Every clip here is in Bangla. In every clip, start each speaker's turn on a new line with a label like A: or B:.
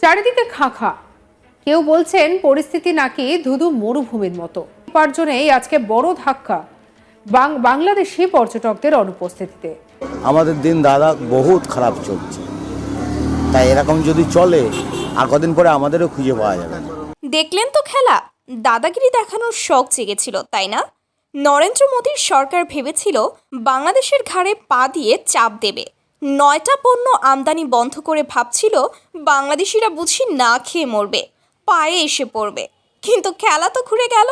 A: চারিদিকে খাঁখা। কেউ বলছেন পরিস্থিতি নাকি ধুধু মরুভূমির মতো। উপার্জনেই আজকে বড় ধাক্কা বাং- বাংলাদেশি পর্যটকদের অনুপস্থিতিতে।
B: আমাদের দিন দাদা বহুত খারাপ চলছে। তাই এরকম যদি চলে আর কদিন পরে আমাদেরও খুঁজে পাওয়া যাবে
C: দেখলেন তো খেলা? দাদাগিরি দেখানোর শখ জেগেছিল তাই না? নরেন্দ্র মোদীর সরকার ভেবেছিল বাংলাদেশের ঘাড়ে পা দিয়ে চাপ দেবে। নয়টা পণ্য আমদানি বন্ধ করে ভাবছিল বাংলাদেশিরা বুঝি না খেয়ে মরবে, পায়ে এসে পড়বে। কিন্তু খেলা তো ঘুরে গেল।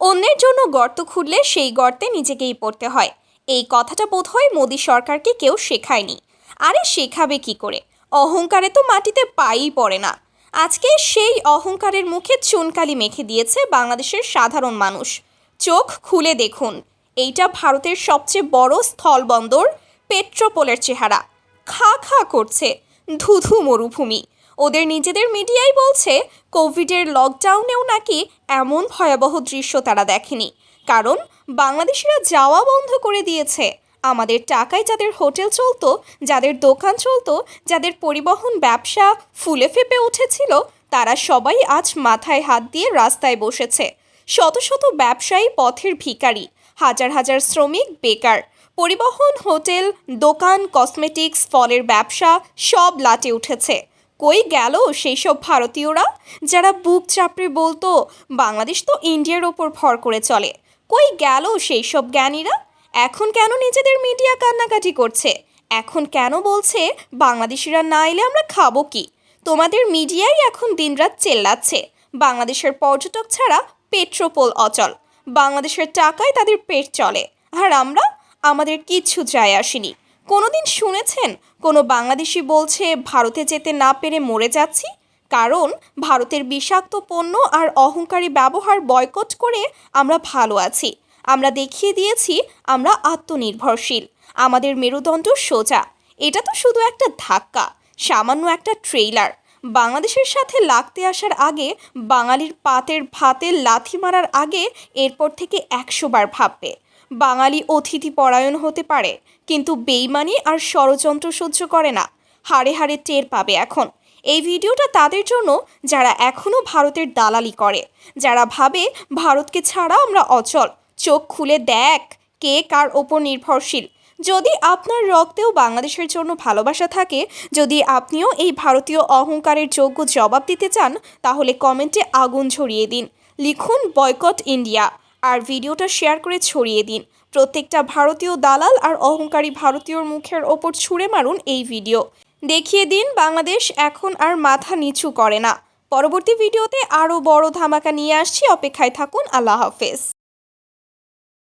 C: অন্যের জন্য গর্ত খুঁড়লে সেই গর্তে নিজেকেই পড়তে হয়। এই কথাটা বোধহয় মোদী সরকারকে কেউ শেখায়নি। আরে শেখাবে কি করে? অহংকারে তো মাটিতে পাই পড়ে না। আজকে সেই অহংকারের মুখে চুনকালি মেখে দিয়েছে বাংলাদেশের সাধারণ মানুষ। চোখ খুলে দেখুন, এইটা ভারতের সবচেয়ে বড় স্থলবন্দর, পেট্রোপোলের চেহারা। খা খা করছে ধুধু মরুভূমি। ওদের নিজেদের মিডিয়াই বলছে, কোভিডের লকডাউনেও নাকি এমন ভয়াবহ দৃশ্য তারা দেখেনি। কারণ, বাংলাদেশিরা যাওয়া বন্ধ করে দিয়েছে। আমাদের টাকায় যাদের হোটেল চলতো, যাদের দোকান চলতো, যাদের পরিবহন ব্যবসা ফুলে ফেপে উঠেছিল, তারা সবাই আজ মাথায় হাত দিয়ে রাস্তায় বসেছে। শত শত ব্যবসায়ী পথের ভিখারি। হাজার হাজার শ্রমিক বেকার। পরিবহন, হোটেল, দোকান, কসমেটিক্স, ফলের ব্যবসা সব লাটে উঠেছে। কই গেল সেই সব ভারতীয়রা? যারা বুক চাপড়ে বলতো, বাংলাদেশ তো ইন্ডিয়ার ওপর ভর করে চলে। কই গেল সেই সব জ্ঞানীরা? এখন কেন নিজেদের মিডিয়া কান্নাকাটি করছে? এখন কেন বলছে, বাংলাদেশিরা না এলে আমরা খাব কি? তোমাদের মিডিয়াই এখন দিনরাত চেল্লাচ্ছে। বাংলাদেশের পর্যটক ছাড়া পেট্রোপোল অচল। বাংলাদেশের টাকায় তাদের পেট চলে। আর আমরা, আমাদের কিচ্ছু যায় আসেনি। কোনোদিন শুনেছেন, কোনো বাংলাদেশি বলছে, ভারতে যেতে না পেরে মরে যাচ্ছি? কারণ, ভারতের বিষাক্ত পণ্য আর অহংকারী ব্যবহার বয়কট করে আমরা ভালো আছি। আমরা দেখিয়ে দিয়েছি, আমরা আত্মনির্ভরশীল। আমাদের মেরুদণ্ড সোজা। এটা তো শুধু একটা ধাক্কা, সামান্য একটা ট্রেইলার। বাংলাদেশের সাথে লাগতে আসার আগে বাঙালির পাতের ভাতে লাথি মারার আগে এরপর থেকে একশো বার ভাববে। বাঙালি অতিথি পরায়ণ হতে পারে, কিন্তু বেইমানি আর ষড়যন্ত্র সহ্য করে না। হাড়ে হাড়ে টের পাবে এখন। এই ভিডিওটা তাদের জন্য যারা এখনও ভারতের দালালি করে, যারা ভাবে ভারতকে ছাড়া আমরা অচল, চোখ খুলে দেখ কে কার ওপর নির্ভরশীল। যদি আপনার রক্তেও বাংলাদেশের জন্য ভালোবাসা থাকে, যদি আপনিও এই ভারতীয় অহংকারের যোগ্য জবাব দিতে চান, তাহলে কমেন্টে আগুন ঝরিয়ে দিন। লিখুন বয়কট ইন্ডিয়া। আর ভিডিওটা শেয়ার করে ছড়িয়ে দিন। প্রত্যেকটা ভারতীয় দালাল আর অহংকারী ভারতীয়র মুখের ওপর ছুঁড়ে মারুন এই ভিডিও। দেখিয়ে দিন, বাংলাদেশ এখন আর মাথা নিচু করে না। পরবর্তী ভিডিওতে আরও বড় ধামাকা নিয়ে আসছি। অপেক্ষায় থাকুন। আল্লাহ হাফেজ।